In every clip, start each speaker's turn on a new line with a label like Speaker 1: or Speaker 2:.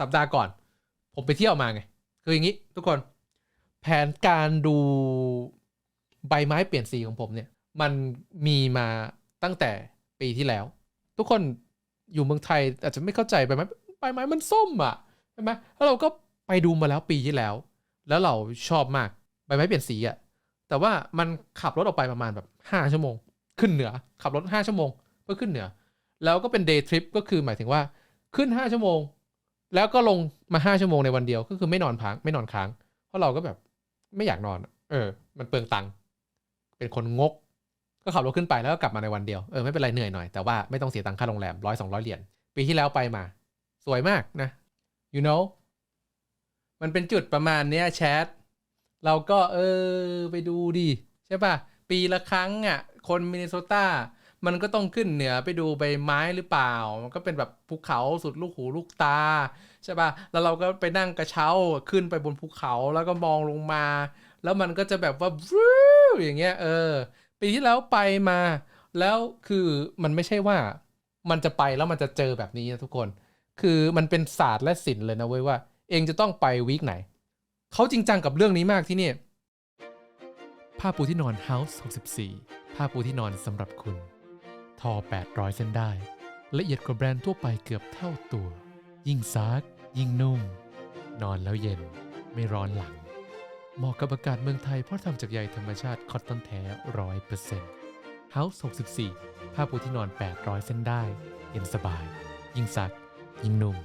Speaker 1: สัปดาห์ก่อน ผมไปเที่ยวมาไง คืออย่างนี้ ทุกคน แผนการดูใบไม้เปลี่ยนสีของผมเนี่ย มันมีมาตั้งแต่ปีที่แล้ว ทุกคนอยู่เมืองไทยอาจจะไม่เข้าใจใบไม้ใบไม้มันส้มอะใช่ไหมแล้วเราก็ไปดูมาแล้วปีที่แล้ว แล้วเราชอบมากใบไม้เปลี่ยนสีอะแต่ว่ามันขับรถออกไปประมาณแบบห้าชั่วโมง ขึ้นเหนือ ขับรถห้าชั่วโมงเพื่อขึ้นเหนือ แล้วก็เป็นเดย์ทริปก็คือหมายถึงว่าขึ้นห้าชั่วโมง แล้วก็ลงมาห้าชั่วโมงในวันเดียวก็คือไม่นอนพักไม่นอนค้าง เพราะเราก็แบบไม่อยากนอน เออ มันเปลืองตังค์เป็นคนงก ก็ขับรถขึ้นไปแล้วก็กลับมาในวันเดียวเออไม่เป็นไรเหนื่อยหน่อยแต่ว่าไม่ต้องเสียตังค่าโรงแรมร้อยสองร้อยเหรียญปีที่แล้วไปมา สวยมากนะ you know มันเป็นจุดประมาณเนี้ยแชทเราก็เออไปดูดิใช่ป่ะ ปีละครั้งอะ คนมินนิโซตา มันก็ต้องขึ้นเหนือไปดูใบไม้หรือเปล่า มันก็เป็นแบบภูเขาสุดลูกหูลูกตาใช่ป่ะ แล้วเราก็ไปนั่งกระเช้าขึ้นไปบนภูเขาแล้วก็มองลงมา แล้วมันก็จะแบบว่าวู้อย่างเงี้ย เออ ปีที่แล้วไปมา แล้วคือมันไม่ใช่ว่ามันจะไปแล้วมันจะเจอแบบนี้นะทุกคน คือมันเป็นศาสตร์และศิลป์เลยนะเว้ยว่า เองจะต้องไปวีคไหน เขาจริงจังกับเรื่องนี้มากที่นี่ผ้าปูที่นอน House 64ผ้าปูที่นอนสำหรับคุณ ทอ 800 เส้นได้ ละเอียดกว่าแบรนด์ทั่วไปเกือบเท่าตัว ยิ่งซัก ยิ่งนุ่ม นอนแล้วเย็นไม่ร้อนหลัง เหมาะกับอากาศเมืองไทยเพราะทำจากใยธรรมชาติคอตตอนแท้ร้อยเปอร์เซ็นต์ House 64 ผ้าปูที่นอน 800 เส้นได้ เย็นสบาย ยิ่งซัก ยิ่งนุ่ม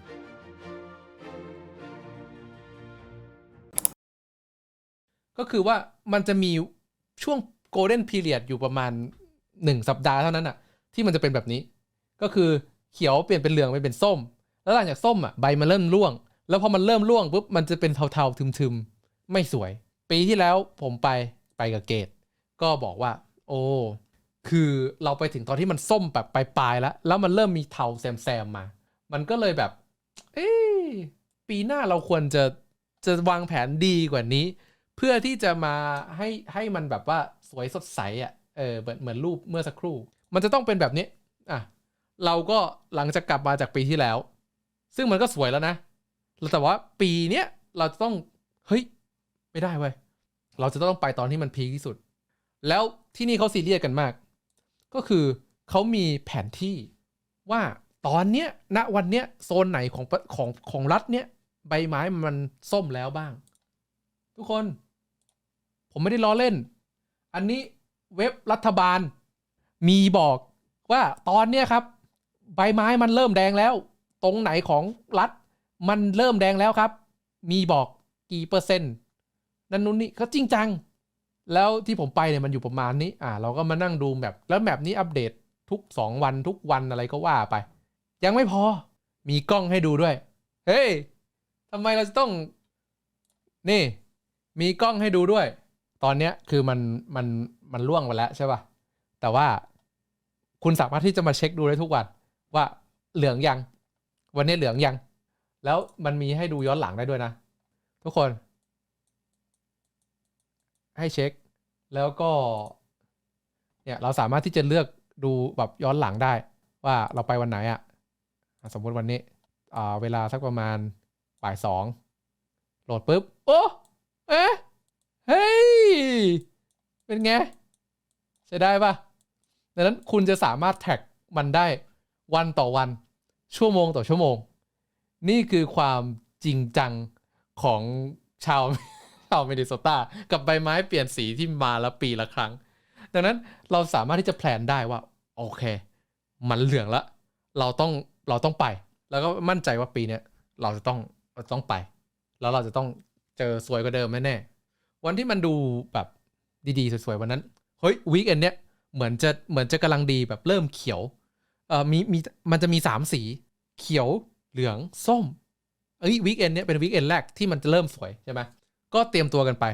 Speaker 1: ก็คือว่ามันจะมีช่วงโกลเด้นพีเรียดอยู่ประมาณ 1 สัปดาห์เท่านั้นอะ ที่มันจะเป็นแบบนี้ ก็คือเขียวเปลี่ยนเป็นเหลืองไปเป็นส้ม แล้วหลังจากส้มอะใบมันเริ่มร่วง แล้วพอมันเริ่มร่วงปุ๊บมันจะเป็นเทาๆทึมๆ ไม่สวย ปีที่แล้วผมไปไปกับเกตก็บอกว่า โอ้คือเราไปถึงตอนที่มันส้มแบบปลายๆแล้ว แล้วมันเริ่มมีเทาแซมๆมา มันก็เลยแบบ เอ้ปีหน้าเราควรจะจะวางแผนดีกว่านี้ เพื่อที่จะมาให้ให้มันแบบว่าสวยสดใสอะ่ะเออเหมือนเหมือนรูปเมื่อสักครู่ มันจะต้องเป็นแบบนี้อะเราก็หลังจากกลับมาจากปีที่แล้ว ซึ่งมันก็สวยแล้วนะแต่ว่าปีเนี้ยเราจะต้องเฮ้ยไม่ได้เว้ยเราจะต้องไปตอนที่มันพีคที่สุด แล้วที่นี่เขาซีเรียสกันมาก ก็คือเขามีแผนที่ว่าตอนเนี้ยณวันเนี้ยโซนไหนของของของรัฐเนี้ยใบไม้มันส้มแล้วบ้าง ทุกคน ผมไม่ได้ล้อเล่น อันนี้เว็บรัฐบาล มีบอกว่าตอนเนี้ยครับ ใบไม้มันเริ่มแดงแล้ว ตรงไหนของรัฐมันเริ่มแดงแล้วครับ มีบอกกี่เปอร์เซ็นต์นั่นนู่นนี่ก็จริงจัง แล้วที่ผมไปเนี่ยมันอยู่ประมาณนี้ อ่า เราก็มานั่งดูแบบแล้วแบบนี้อัปเดตทุก 2 วันทุกวันอะไรก็ว่าไป ยังไม่พอมีกล้องให้ดูด้วย เฮ้ยทำไมเราจะต้อง นี่ มีกล้องให้ดูด้วย ตอนเนี้ยคือมันมันมันล่วงไปแล้วใช่ป่ะแต่ว่า คุณสามารถที่จะมาเช็คดูได้ทุกวันว่าเหลืองยัง วันนี้เหลืองยัง แล้วมันมีให้ดูย้อนหลังได้ด้วยนะ ทุกคน ให้เช็ค แล้วก็ เนี่ยเราสามารถที่จะเลือกดูแบบย้อนหลังได้ ว่าเราไปวันไหนอะ่ะสมมติวันนี้เวลาสักประมาณบ่ายสองโหลดปุ๊บ โอ้เอ๊ะเฮ้ย เป็นไงใช้ได้ปะ ดังนั้นคุณจะสามารถแท็กมันได้วันต่อวันชั่วโมงต่อชั่วโมง นี่คือความจริงจังของชาวชาวเมดิโซตากับใบไม้เปลี่ยนสีที่มาละปีละครั้ง ดังนั้นเราสามารถที่จะแพลนได้ว่า โอเค มันเหลืองละเราต้องเราต้องไป แล้วก็มั่นใจว่าปีนี้เราจะต้องเราต้องไป แล้วเราจะต้องเจอสวยกว่าเดิมแน่ๆวันที่มันดูแบบดีๆ สวยๆวันนั้น เฮ้ยวีคเอนเนี้ย เหมือนจะเหมือนจะกำลังดีแบบเริ่มเขียวเอ่อมีมีมันจะมีสามสีเขียวเหลืองส้มเอ้ยวีคเอนเนี้ยเป็นวีคเอนแรกที่มันจะเริ่มสวยใช่ไหมก็เตรียมตัวกันไป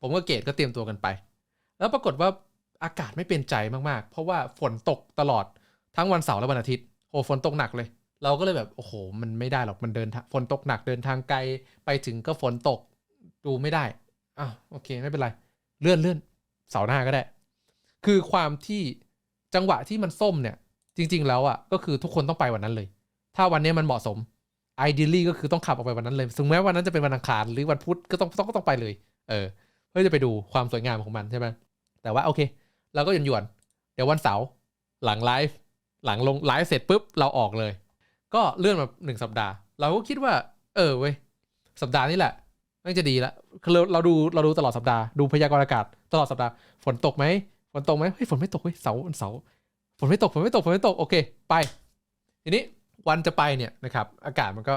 Speaker 1: ผมก็เกตก็เตรียมตัวกันไป แล้วปรากฏว่าอากาศไม่เป็นใจมากๆ เพราะว่าฝนตกตลอดทั้งวันเสาร์และวันอาทิตย์โอ้ฝนตกหนักเลย เราก็เลยแบบโอ้โห มันไม่ได้หรอกมันเดินทาฝนตกหนักเดินทางไกลไปถึงก็ฝนตกดูไม่ได้อ้าวโอเคไม่เป็นไร เลื่อนเลื่อนเสาร์หน้าก็ได้ คือความที่จังหวะที่มันส้มเนี่ย จริง ๆ แล้วอะก็คือทุกคนต้องไปวันนั้นเลย ถ้าวันนี้มันเหมาะสม ideally ก็คือต้องขับออกไปวันนั้นเลยถึงแม้วันนั้นจะเป็นวันอังคารหรือวันพุธก็ต้องต้องก็ต้องไปเลย เออ เพื่อจะไปดูความสวยงามของมันใช่ไหมแต่ว่าโอเคเราก็หยวนๆเดี๋ยววันเสาร์หลังไลฟ์หลังลงไลฟ์เสร็จปุ๊บเราออกเลย ก็เลื่อนมาหนึ่งสัปดาห์ เราก็คิดว่า เออเว้ยสัปดาห์นี้แหละน่าจะดีละเราเราดูเราดูตลอดสัปดาห์ดูพยากรณ์อากาศตลอดสัปดาห์ฝนตกไหม ฝนตกไหมเฮ้ยฝนไม่ตกเฮ้ยเสามันเสาฝนไม่ตกฝนไม่ตกฝนไม่ตกโอเค ไป ทีนี้วันจะไปเนี่ยนะครับ อากาศมันก็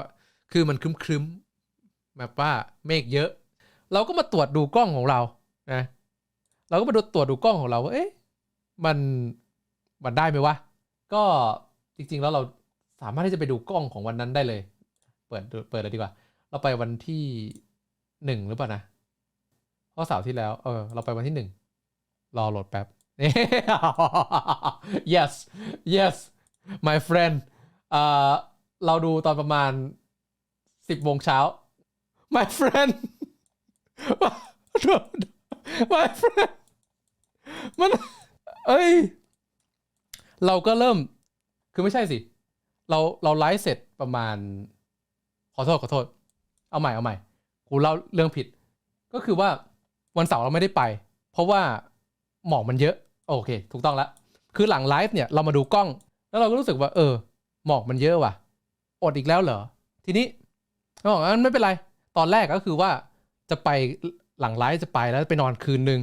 Speaker 1: คือมันครึ้มๆแบบว่าเมฆเยอะ เราก็มาตรวจดูกล้องของเรานะเราก็มาดูตรวจดูกล้องของเราว่าเอ๊ะมันมันได้ไหมวะก็จริง ๆ แล้วเราสามารถที่จะไปดูกล้องของวันนั้นได้เลย เปิดเปิดเลยดีกว่า เราไปวันที่หนึ่งหรือเปล่านะเพราะเสาร์ที่แล้วเออเราไปวันที่หนึ่ง รอโหลดแป๊บ yes yes my friend เราดูตอนประมาณสิบโมงเช้า my friend my friend มัน เอ้ย เราก็เริ่ม คือไม่ใช่สิ เรา เราไลฟ์เสร็จประมาณ ขอโทษ ขอโทษ เอาใหม่ เอาใหม่ กูเล่าเรื่องผิด ก็คือว่าวันเสาร์เราไม่ได้ไป เพราะว่า หมอกมันเยอะโอเค ถูกต้องแล้วคือหลังไลฟ์เนี่ยเรามาดูกล้อง แล้วเราก็รู้สึกว่า เออ หมอกมันเยอะว่ะ อดอีกแล้วเหรอ ทีนี้เราบอกงั้นไม่เป็นไร ตอนแรกก็คือว่าจะไปหลังไลฟ์จะไปแล้วไปนอนคืนนึง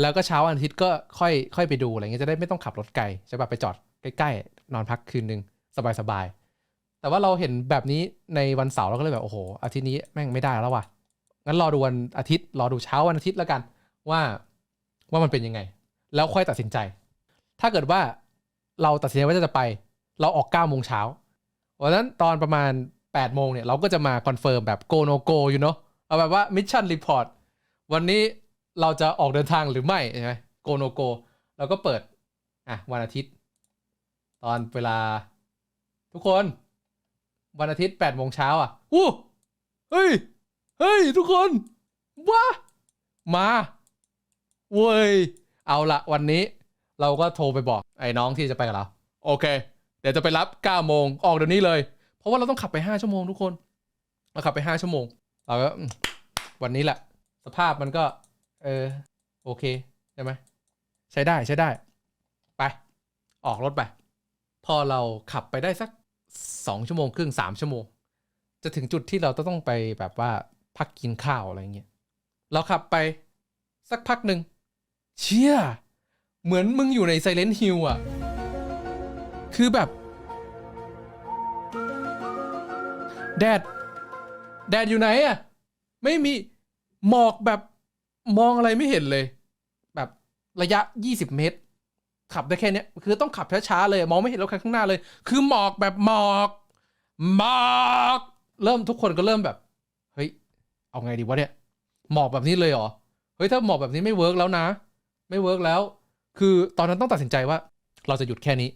Speaker 1: แล้วก็เช้าวันอาทิตย์ก็ค่อยค่อยไปดูอะไรเงี้ยจะได้ไม่ต้องขับรถไกลใช่ป่ะไปจอดใกล้ๆ นอนพักคืนนึงสบายๆ แต่ว่าเราเห็นแบบนี้ในวันเสาร์เราก็เลยแบบโอ้โหอาทิตย์นี้แม่งไม่ได้แล้วว่ะงั้นรอดูวันอาทิตย์รอดูเช้าวันอาทิตย์แล้วกัน ว่าว่ามันเป็นยังไง แล้วค่อยตัดสินใจ ถ้าเกิดว่าเราตัดสินใจว่าจะไป เราออก9ก้าโมงเช้าวันนั้นตอนประมาณ8ปดโมงเนี่ยเราก็จะมาคอนเฟิร์มแบบโกโนโกอยู่เนาะเอาแบบว่ามิชชั่นรีพอร์ตวันนี้เราจะออกเดินทางหรือไม่ใช่ไหมโกโนโกเราก็เปิดอะวันอาทิตย์ ตอนเวลา ทุกคน วันอาทิตย์8ปดโมงเช้าอะอู้เฮ้ยเฮ้ยทุกคนว้ามาเว้ย เอาละวันนี้เราก็โทรไปบอกไอ้น้องที่จะไปกับเรา โอเค เดี๋ยวจะไปรับ9โมงออกเดี๋ยวนี้เลย เพราะว่าเราต้องขับไป 5 ชั่วโมงทุกคนเราขับไป 5 ชั่วโมง เราก็วันนี้แหละ สภาพมันก็ เออ โอเค ใช่ไหมใช้ได้ใช้ได้ ไป ออกรถไป พอเราขับไปได้สัก 2 ชั่วโมงครึ่ง3ชั่วโมง จะถึงจุดที่เราต้องไปแบบว่าพักกินข้าวอะไรเงี้ยเราขับไปสักพักหนึ่ง เชี่ย เหมือนมึงอยู่ใน Silent Hill อะคือแบบ แดด แดดอยู่ไหนอะไม่มีหมอกแบบมองอะไรไม่เห็นเลย แบบระยะ 20 เมตร ขับได้แค่เนี้ยคือต้องขับช้าๆเลย มองไม่เห็นรถคันข้างหน้าเลย คือหมอกแบบหมอกหมอกเริ่มทุกคนก็เริ่มแบบ เฮ้ย เอาไงดีวะเนี่ย หมอกแบบนี้เลยเหรอ เฮ้ย ถ้าหมอกแบบนี้ไม่เวิร์กแล้วนะ ไม่เวิร์กแล้ว คือตอนนั้นต้องตัดสินใจว่า เราจะหยุดแค่นี้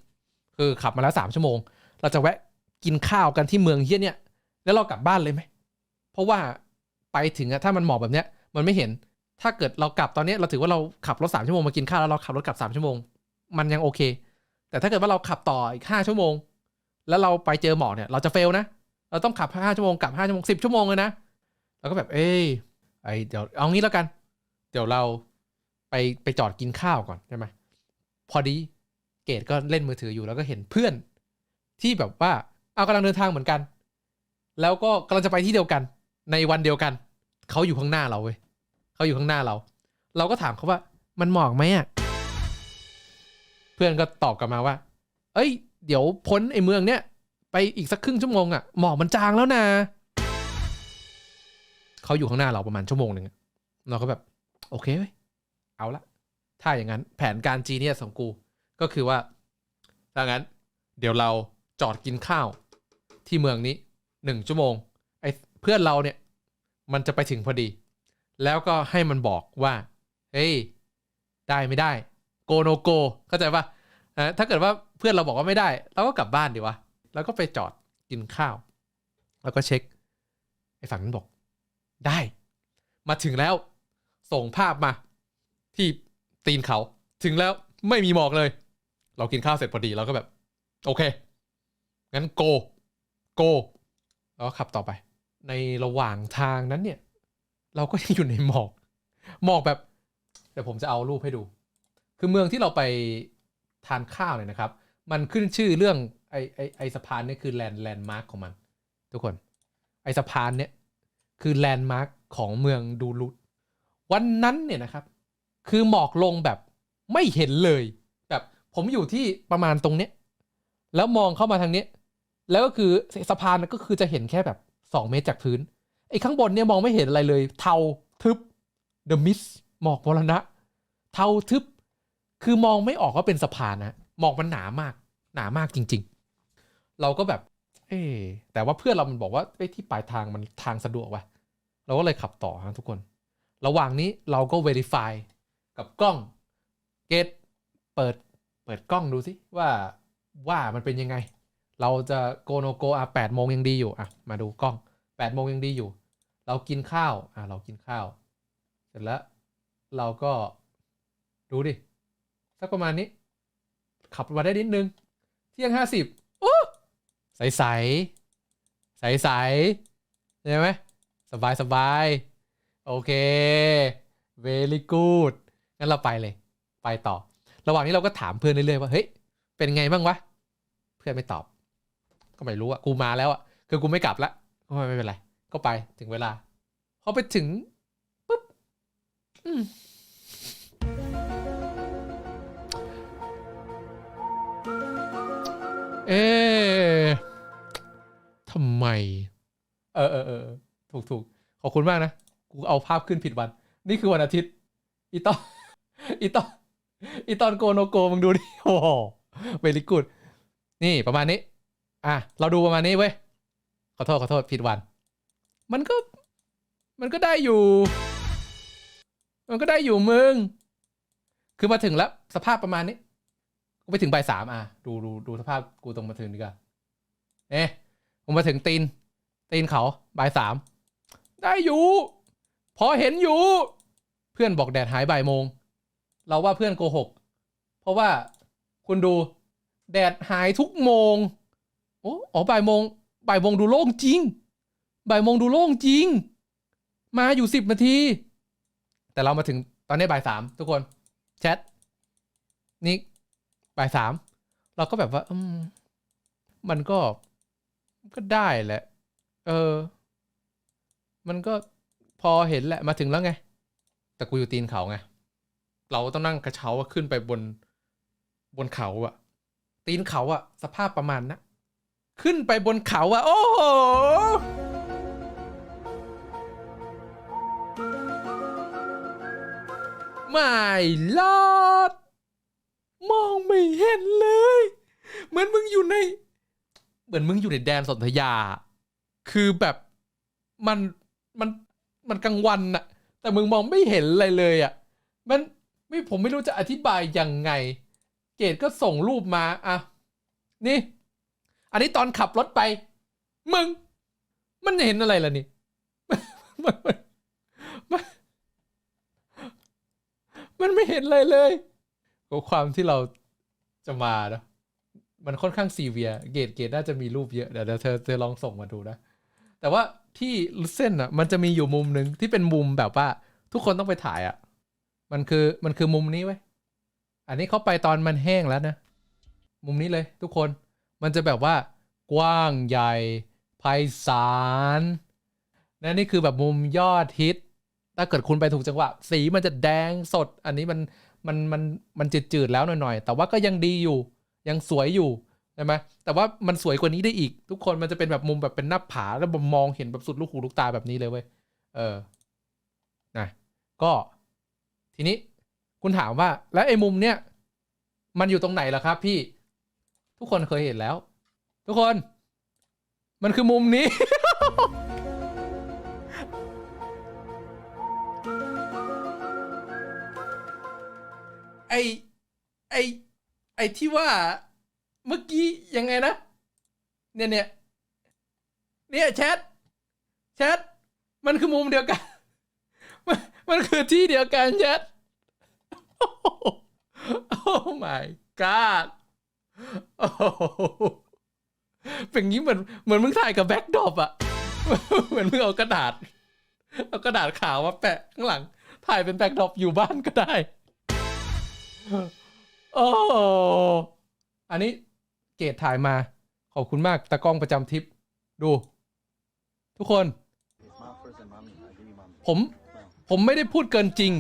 Speaker 1: คือขับมาแล้วสามชั่วโมง เราจะแวะกินข้าวกันที่เมืองเฮี้ยเนี่ย แล้วเรากลับบ้านเลยไหม เพราะว่าไปถึงอะถ้ามันหมอกแบบเนี้ย มันไม่เห็น ถ้าเกิดเรากลับตอนนี้เราถือว่าเราขับรถสามชั่วโมงมากินข้าวแล้วเราขับรถกลับสามชั่วโมง มันยังโอเค แต่ถ้าเกิดว่าเราขับต่ออีกห้าชั่วโมง แล้วเราไปเจอหมอกเนี่ย เราจะเฟลนะ เราต้องขับห้าชั่วโมงกลับห้าชั่วโมงสิบชั่วโมงเลยนะเราก็แบบ เอ้ยไอเดี๋ยวเอางี้แล้วกัน เดี๋ยวเรา ไปไปจอดกินข้าวก่อนใช่ไหมพอดีเกดก็เล่นมือถืออยู่แล้วก็เห็นเพื่อนที่แบบว่าเอากำลังเดินทางเหมือนกัน แล้วก็กำลังจะไปที่เดียวกันในวันเดียวกัน เขาอยู่ข้างหน้าเราเว้ยเขาอยู่ข้างหน้าเรา เราก็ถามเขาว่ามันหมอกไหมอะเพื่อนก็ตอบกลับมาว่า เอ้ย เดี๋ยวพ้นไอ้เมืองเนี้ยไปอีกสักครึ่งชั่วโมงอะหมอกมันจางแล้วนะเขาอยู่ข้างหน้าเราประมาณชั่วโมงหนึ่งเราก็แบบ โอเคเว้ย เอาละถ้าอย่างนั้นแผนการจีเนียสของกู ก็คือว่าถ้างั้น เดี๋ยวเราจอดกินข้าวที่เมืองนี้หนึ่งชั่วโมงไอ้เพื่อนเราเนี่ย มันจะไปถึงพอดี แล้วก็ให้มันบอกว่าเฮ้ยได้ไม่ได้ โกโนโกเข้าใจปะ่ะถ้าเกิดว่าเพื่อนเราบอกว่าไม่ได้เราก็กลับบ้านดีวะแล้วก็ไปจอดกินข้าว แล้วก็เช็คไอ้ฝั่งนั้นบอก ได้ มาถึงแล้ว ส่งภาพมา ที่ตีนเขา ถึงแล้วไม่มีหมอกเลย เรากินข้าวเสร็จพอดีเราก็แบบ โอเค งั้นโก โกเราก็ขับต่อไป ในระหว่างทางนั้นเนี่ย เราก็ยังอยู่ในหมอก หมอกแบบ เดี๋ยวผมจะเอารูปให้ดู คือเมืองที่เราไปทานข้าวเนี่ยนะครับ มันขึ้นชื่อเรื่องไอไอไอสะพานเนี่ยคือแลนด์แลนด์มาร์คของมัน ทุกคน ไอสะพานเนี่ยคือแลนด์มาร์คของเมืองดูลุตวันนั้นเนี่ยนะครับ คือหมอกลงแบบไม่เห็นเลย แบบผมอยู่ที่ประมาณตรงเนี้ยแล้วมองเข้ามาทางเนี้ยแล้วก็คือสะพานก็คือจะเห็นแค่แบบสองเมตรจากพื้นไอ้ข้างบนเนี่ยมองไม่เห็นอะไรเลย เทาทึบ The Mist หมอกมรณะ เทาทึบ คือมองไม่ออกว่าเป็นสะพานนะหมอกมันหนามาก หนามากจริง ๆ เราก็แบบ เอ๊แต่ว่าเพื่อนเรามันบอกว่าไอ้ที่ปลายทางมันทางสะดวกว่ะเราก็เลยขับต่อฮะทุกคน ระหว่างนี้เราก็ Verify กับกล้องเกตเปิดเปิดกล้องดูสิว่าว่ามันเป็นยังไง เราจะโกโนโกอะแปดโมงยังดีอยู่อะมาดูกล้องแปดโมงยังดีอยู่ เรากินข้าวอะเรากินข้าว เสร็จแล้วเราก็ดูดิสักประมาณนี้ ขับมาได้นิดนึง เที่ยงห้าสิบโอ้ใสใสใสใสๆใช่ไหมสบายสบายโอเค very good งั้นเราไปเลย ไปต่อ ระหว่างนี้เราก็ถามเพื่อนเรื่อยๆว่าเฮ้ยเป็นไงบ้างวะเพื่อนไม่ตอบ ก็ไม่รู้อะกูมาแล้วอะคือกูไม่กลับละก็ไม่เป็นไร ก็ไปถึงเวลาพอไปถึงปุ๊บเอ๊ะทำไม เออเออเออถูกถูกขอบคุณมากนะ กูเอาภาพขึ้นผิดวัน นี่คือวันอาทิตย์ อีตอ อีตอนอีตอนโกโนโกมึงดูดิโอ้โหเวลิกูดนี่ประมาณนี้ อะ เราดูประมาณนี้เว้ย ขอโทษ ขอโทษ ผิดวัน มันก็ มันก็ได้อยู่ มันก็ได้อยู่มึง คือมาถึงแล้ว สภาพประมาณนี้ กูไปถึงใบสามอะ ดูดูดูสภาพกูตรงมาถึงดีกว่าเอ๊ะผมมาถึงตีน ตีนเขาใบสาม ได้อยู่ พอเห็นอยู่ เพื่อนบอกแดดหายบ่ายโมง เราว่าเพื่อนโกหก เพราะว่าคุณดูแดดหายทุกโมงโอ้อ๋อบ่ายโมงบ่ายโมงดูโล่งจริง บ่ายโมงดูโล่งจริง มาอยู่สิบนาที แต่เรามาถึงตอนนี้บ่ายสามทุกคน แชทนี่บ่ายสามเราก็แบบว่า อืม มันก็ก็ได้แหละ เออ มันก็พอเห็นแหละมาถึงแล้วไง แต่กูอยู่ตีนเขาไง เราต้องนั่งกระเช้าขึ้นไปบนบนเขาอะตีนเขาอะสภาพประมาณนะขึ้นไปบนเขาอะโอ้โหไม่ลอด มองไม่เห็นเลย เหมือนมึงอยู่ใน เหมือนมึงอยู่ในแดนสนธยา คือแบบมันมันมันกลางวันอะแต่มึงมองไม่เห็นอะไรเลยอะมัน ไม่ผมไม่รู้จะอธิบายยังไง เกดก็ส่งรูปมาอะนี่ อันนี้ตอนขับรถไป มึง มันเห็นอะไรล่ะนี่มันมันมันมันไม่เห็นอะไรเลยก็ความที่เราจะมาเนอะมันค่อนข้างซีเวีย เกตเกตน่าจะมีรูปเยอะ เดี๋ยวเธอเธอลองส่งมาดูนะ แต่ว่าที่ลุเซนอะ มันจะมีอยู่มุมหนึ่งที่เป็นมุมแบบว่า ทุกคนต้องไปถ่ายอะ มันคือมันคือมุมนี้ไว้อันนี้เขาไปตอนมันแห้งแล้วนะ มุมนี้เลยทุกคนมันจะแบบว่ากว้างใหญ่ไพศาลและนี่คือแบบมุมยอดฮิต ถ้าเกิดคุณไปถูกจังหวะ สีมันจะแดงสด อันนี้มันมันมันมันจืดๆแล้วหน่อยๆ แต่ว่าก็ยังดีอยู่ ยังสวยอยู่ใช่ไหมแต่ว่ามันสวยกว่านี้ได้อีก ทุกคนมันจะเป็นแบบมุมแบบเป็นหน้าผาแล้วมองเห็นแบบสุดลูกหูลูกตาแบบนี้เลยเว้ย เออ นะ ก็ ทีนี้คุณถามว่า แล้วไอ้มุมเนี้ยมันอยู่ตรงไหนล่ะครับ พี่ทุกคนเคยเห็นแล้ว ทุกคน มันคือมุมนี้ ไอไอไอที่ว่าเมื่อกี้ยังไงนะ เนี่ยเนี่ยเนี่ยแชทแชทมันคือมุมเดียวกัน มันมันคือที่เดียวกันแชท โอ้ my god โอ้โหเป็นงี้เหมือนเหมือนมึงถ่ายกับแบ็คดรอปอะเหมือนมึงเอากระดาษ เอากระดาษขาวมาแปะข้างหลัง ถ่ายเป็นแบ็คดรอปอยู่บ้านก็ได้ โอ้อันนี้เกรดถ่ายมา ขอบคุณมากตากล้องประจำทริป ดู ทุกคน ผม ผมไม่ได้พูดเกินจริง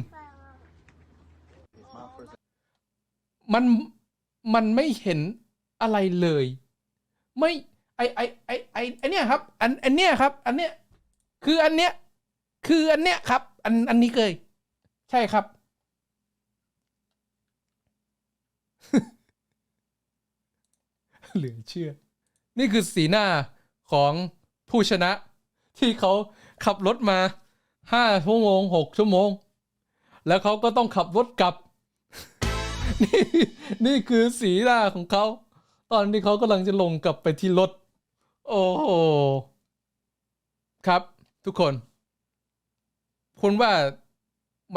Speaker 1: มันมันไม่เห็นอะไรเลย ไม่ไอไอไอไอไอเนี้ยครับ อันอันเนี้ยครับ อันเนี้ยคืออันเนี้ยคืออันเนี้ยครับ อันอันนี้เลยใช่ครับ เหลือเชื่อ นี่คือสีหน้าของผู้ชนะ ที่เขาขับรถมาห้าชั่วโมงหกชั่วโมง แล้วเขาก็ต้องขับรถกลับ นี่นี่คือสีหน้าของเขา ตอนที่เขากำลังจะลงกลับไปที่รถ โอ้โห ครับทุกคน คุณว่า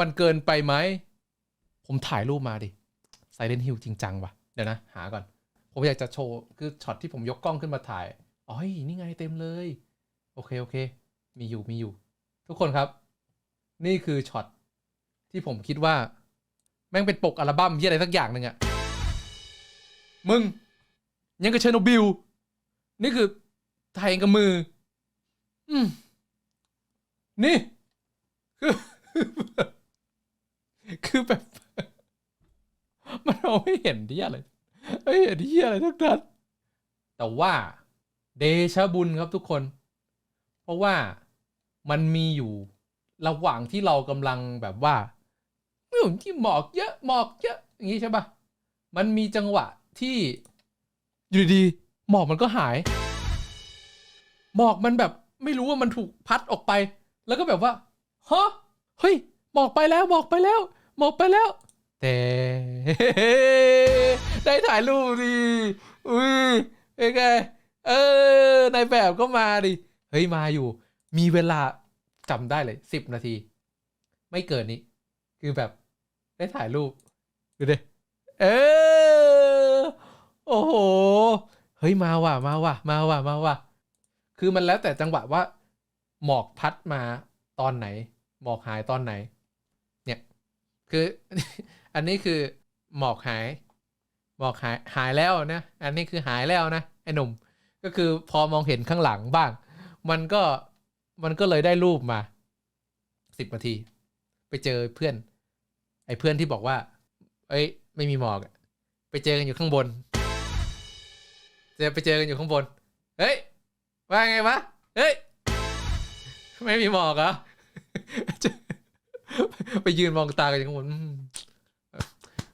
Speaker 1: มันเกินไปไหม ผมถ่ายรูปมาดิไซเลนฮิลจริงจังวะเดี๋ยวนะ หาก่อน ผมอยากจะโชว์ คือช็อตที่ผมยกกล้องขึ้นมาถ่ายอ๋อยนี่ไงเต็มเลย โอเค โอเค มีอยู่มีอยู่ ทุกคนครับ นี่คือช็อตที่ผมคิดว่า ม่งเป็นปกอัลบั้มยี่อะไรสักอย่างหนึ่งอะมึง ยังกับเชอร์โนบิล นี่คือถ่ายเองกับมือ อืม นี่คือคือแบบ มันเราไม่เห็นที่อะไรไม่เห็นที่อะไรทั้งนั้นแต่ว่าเดชะบุญครับทุกคน เพราะว่ามันมีอยู่ระหว่างที่เรากำลังแบบว่า เรื่องที่หมอกเยอะหมอกเยอะอย่างนี้ใช่ปะมันมีจังหวะที่อยู่ดีหมอกมันก็หาย หมอกมันแบบไม่รู้ว่ามันถูกพัดออกไป แล้วก็แบบว่าฮะเฮ้ยหมอกไปแล้วหมอกไปแล้ว หมอกไปแล้ว แต่ได้ถ่ายรูปดิอุ้ยเป็นไงเออนายแบบก็มาดิเฮ้ยมาอยู่ มีเวลาจำได้เลยสิบนาที ไม่เกินนี้ คือแบบได้ถ่ายรูป ดูดิเออโอ้โห เฮ้ยมาว่ะมาว่ะมาว่ะมาว่ะคือมันแล้วแต่จังหวะว่า หมอกพัดมาตอนไหน หมอกหายตอนไหน เนี่ย คือ อันนี้คือหมอกหาย หมอกหายหายแล้วนะ อันนี้คือหายแล้วนะไอ้หนุ่ม ก็คือพอมองเห็นข้างหลังบ้าง มันก็มันก็เลยได้รูปมาสิบนาที ไปเจอเพื่อน ไอ้เพื่อนที่บอกว่า เอ้ย ไม่มีหมอกอะไปเจอกันอยู่ข้างบนเจอไปเจอกันอยู่ข้างบน เฮ้ย ว่าไงวะ เฮ้ย ไม่มีหมอกเหรอ ไปยืนมองตากันอยู่ข้างบน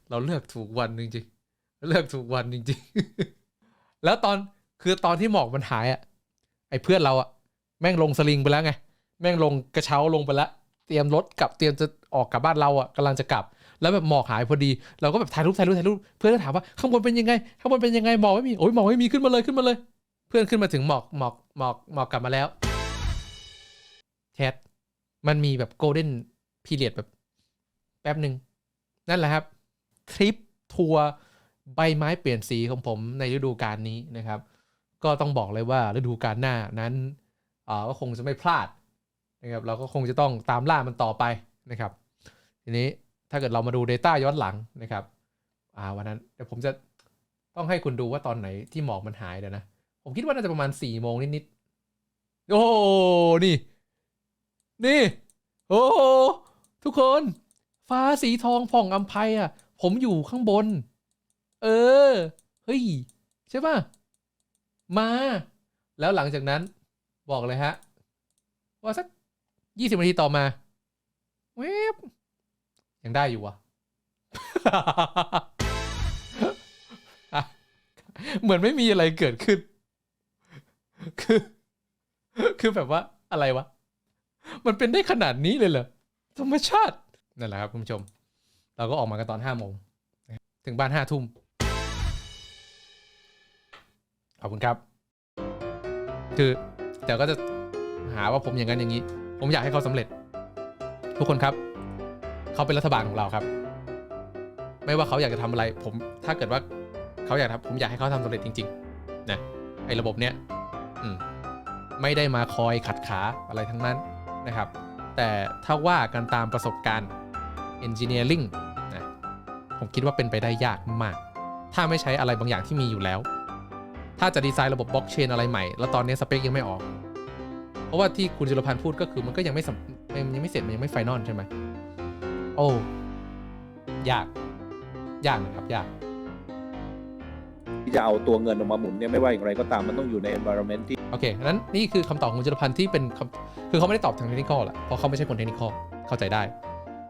Speaker 1: เราเลือกถูกวันจริงๆ เลือกถูกวันจริงๆ แล้วตอนคือตอนที่หมอกมันหายอะ ไอ้เพื่อนเราอะ แม่งลงสลิงไปแล้วไง แม่งลงกระเช้าลงไปแล้ว เตรียมรถกลับเตรียมจะออกกลับบ้านเราอะกำลังจะกลับ แล้วแบบหมอกหายพอดี เราก็แบบถ่ายรูปถ่ายรูปถ่ายรูปเพื่อนก็ถามว่าข้างบนเป็นยังไงข้างบนเป็นยังไงหมอกไม่มีโอ้ยหมอกไม่มีขึ้นมาเลยขึ้นมาเลย เพื่อนขึ้นมาถึงหมอกหมอกหมอกหมอกกลับมาแล้วแชทมันมีแบบโกลเด้นพีเรียดแบบแป๊บหนึ่งนั่นแหละครับทริปทัวร์ใบไม้เปลี่ยนสีของผมในฤดูกาลนี้นะครับ ก็ต้องบอกเลยว่าฤดูกาลหน้านั้นอ่าก็คงจะไม่พลาด นะครับเราก็คงจะต้องตามล่ามันต่อไปนะครับ ทีนี้ถ้าเกิดเรามาดู Data ย้อนหลังนะครับอ่าวันนั้นเดี๋ยวผมจะต้องให้คุณดูว่าตอนไหนที่หมอกมันหายเดี๋ยวนะ ผมคิดว่าน่าจะประมาณสี่โมงนิดๆโอ้โหนี่ นี่ โอ้ทุกคน ฟ้าสีทองผ่องอำไพอะ ผมอยู่ข้างบน เออ เฮ้ย ใช่ป่ะ มา แล้วหลังจากนั้นบอกเลยฮะ ว่าสัก ยี่สิบนาทีต่อมาเวบยังได้อยู่วะอะเหมือนไม่มีอะไรเกิดขึ้น คือ คือแบบว่าอะไรวะ มันเป็นได้ขนาดนี้เลยเหรอ ธรรมชาติ นั่นแหละครับคุณผู้ชม เราก็ออกมากันตอนห้าโมงนะครับถึงบ้านห้าทุ่ม ขอบคุณครับ คือเดี๋ยวก็จะหาว่าผมอย่างนั้นอย่างนี้ ผมอยากให้เขาสำเร็จ ทุกคนครับ เขาเป็นรัฐบาลของเราครับ ไม่ว่าเขาอยากจะทำอะไร ผมถ้าเกิดว่าเขาอยากทำผมอยากให้เขาทำสำเร็จจริงๆนะไอ้ระบบเนี้ยอืมไม่ได้มาคอยขัดขาอะไรทั้งนั้นนะครับ แต่ถ้าว่ากันตามประสบการณ์ Engineering นะผมคิดว่าเป็นไปได้ยากมาก ถ้าไม่ใช้อะไรบางอย่างที่มีอยู่แล้ว ถ้าจะดีไซน์ระบบบล็อกเชนอะไรใหม่ แล้วตอนนี้สเปคยังไม่ออก เพราะว่าที่คุณจุลพันธ์พูดก็คือมันก็ยังไม่สำมันยังไม่เสร็จมันยังไม่ไฟนอลใช่ไหมโอ้ยากยากนะครับยาก
Speaker 2: ที่จะเอาตัวเงินออกมาหมุนเนี่ยไม่ว่าอย่างไรก็ตามมันต้องอยู่ใน environment ที่
Speaker 1: โอเคนั้นนี่คือคำตอบของคุณจุลพันธ์ที่เป็นคำคือเขาไม่ได้ตอบทางเทคนิคแหละเพราะเขาไม่ใช่คนเทคนิคเข้าใจได้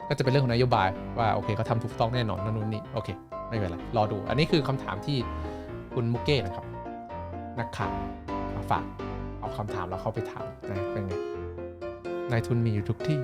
Speaker 1: ก็จะเป็นเรื่องของนโยบายว่าโอเคเขาทำถูกต้องแน่นอนนั่นนู่นนี่โอเคไม่เป็นไรรอดู อันนี้คือคำถามที่คุณมุกเก้นะครับนักข่าวมาฝากเอาคำถามแล้วเข้าไปถามนะเป็นไงนายทุนมีอยู่ทุกที่